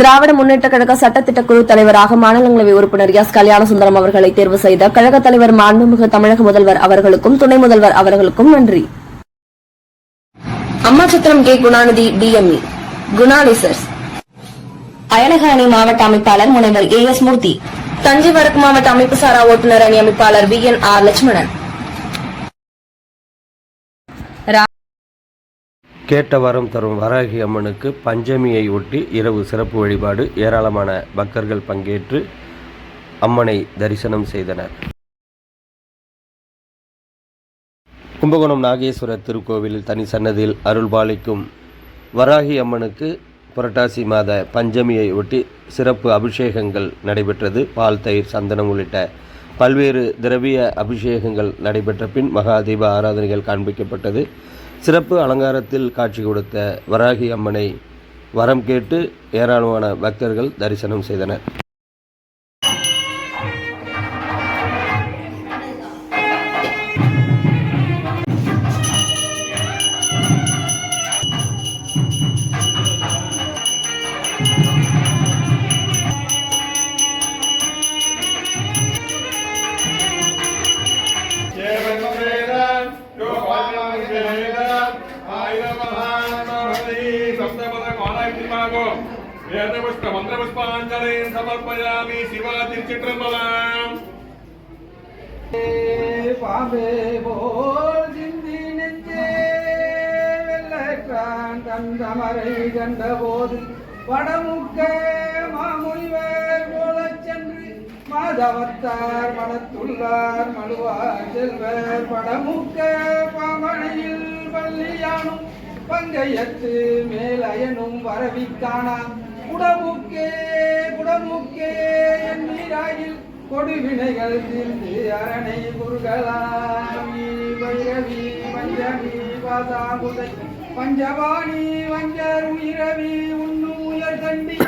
திராவிட முன்னேற்ற கழக சட்டத்திட்ட குழு தலைவராக மாநிலங்களவை உறுப்பினர் எஸ். கல்யாண சுந்தரம் அவர்களை தேர்வு செய்த கழக தலைவர் மாண்புமிகு தமிழக முதல்வர் அவர்களுக்கும் துணை முதல்வர் அவர்களுக்கும் நன்றி. அம்மா அம்மாச்சத்திரம் கே. குணாநிதி டிஎம்இ குணாலிசர்ஸ். அயலக அணி மாவட்ட அமைப்பாளர் முனைவர் ஏ. எஸ். மூர்த்தி. தஞ்சை வடக்கு மாவட்ட அமைப்பு சாரா ஓட்டுநர் அணி அமைப்பாளர் வி. என். ஆர். லட்சுமணன். கேட்ட வரம் தரும் வராகி அம்மனுக்கு பஞ்சமியை ஒட்டி இரவு சிறப்பு வழிபாடு ஏராளமான பக்தர்கள் பங்கேற்று அம்மனை தரிசனம் செய்தனர். கும்பகோணம் நாகேஸ்வரர் திருக்கோவிலில் தனி சன்னதியில் அருள்பாலிக்கும் வராகி அம்மனுக்கு புரட்டாசி மாத பஞ்சமியை ஒட்டி சிறப்பு அபிஷேகங்கள் நடைபெற்றது. பால் தயிர் சந்தனம் உள்ளிட்ட பல்வேறு திரவிய அபிஷேகங்கள் நடைபெற்ற பின் மகாதீப ஆராதனைகள் காண்பிக்கப்பட்டது. சிறப்பு அலங்காரத்தில் காட்சி கொடுத்த வராகி அம்மனை வரம் கேட்டு ஏராளமான பக்தர்கள் தரிசனம் செய்தனர். மந்திரபுஷ்பாஞ்சலின் சமர்ப்பயாமி சிவா திருச்சிற்றம்பலம் பாம்பே போல் சிந்தி நெஞ்சே வெள்ளற்றான் தந்தமரை கண்டபோது வடமுக்க மாமுனிவர் போல சென்று மாதவத்தார் மனத்துள்ளார் மழுவார் செல்வர் படமுக்க பாமணையில் பள்ளியானும் பங்கையத்து மேலயனும் வரவிக்கானா? குடமுக்கே குடமுக்கே என் நீராயில் கொடுவினைகள் தீர்ந்து அரணை குருகலாமி வைரவி பஞ்சமி பாதாமுதை பஞ்சபாணி வஞ்சர் உயிரவி உண்ணும் உயர் தண்டி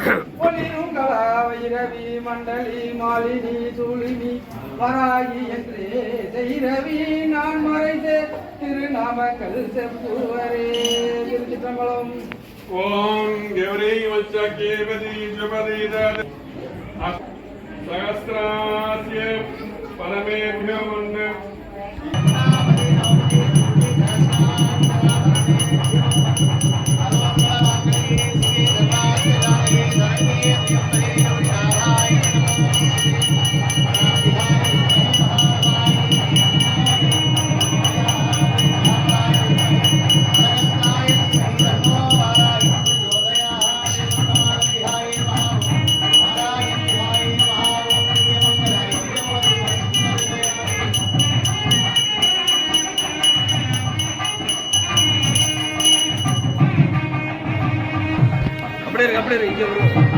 ஒளிருங்களா வைரவி மண்டலி மாலினி சூழினி வராகி என்றே செய்ரவி நான் மறைந்த திருநாமக்கல் செப்புவர் ओम गौरी सहस्रास्य परमेभ्यो આપણે રહી ગયા